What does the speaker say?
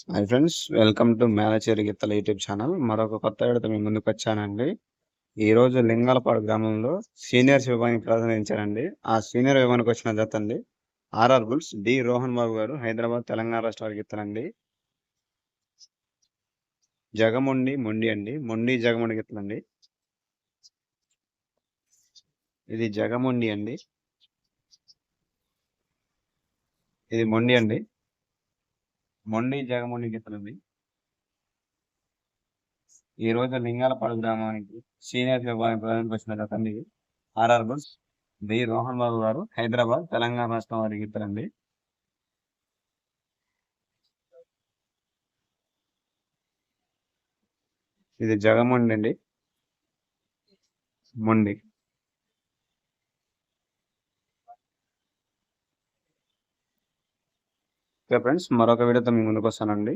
Hi friends welcome to Melacheri గిత్తల YouTube channel మరొక కొత్త విడత మేము ముందుకు వచ్చానండి. ఈరోజు లింగాలపాడు గ్రామంలో సీనియర్స్ విభాగానికి ప్రారంభించారండి ఆ సీనియర్ విభాగానికి వచ్చిన జత అండి RR bulls D Rohan Babu garu Hyderabad Telangana రాష్ట్రాలకు గిత్తలండి. జగమొండి మొండి అండి మొండి జగమొండి గిత్తలండి. ఇది జగమొండి అండి. ఇది మొండి అండి. మొండి జగమొండి గిత్తలండి ఈ రోజు లింగాలపాడు గ్రామానికి సీనియర్ విభాగం ప్రవేశపెట్టిన వచ్చిన RR bulls D Rohan Babu garu Hyderabad Telangana రాష్ట్రం వారి గీతలండి ఇది జగమొండి అండి మొండి. ఫ్రెండ్స్ మరొక వీడియోతో మీ ముందుకు వస్తానండి.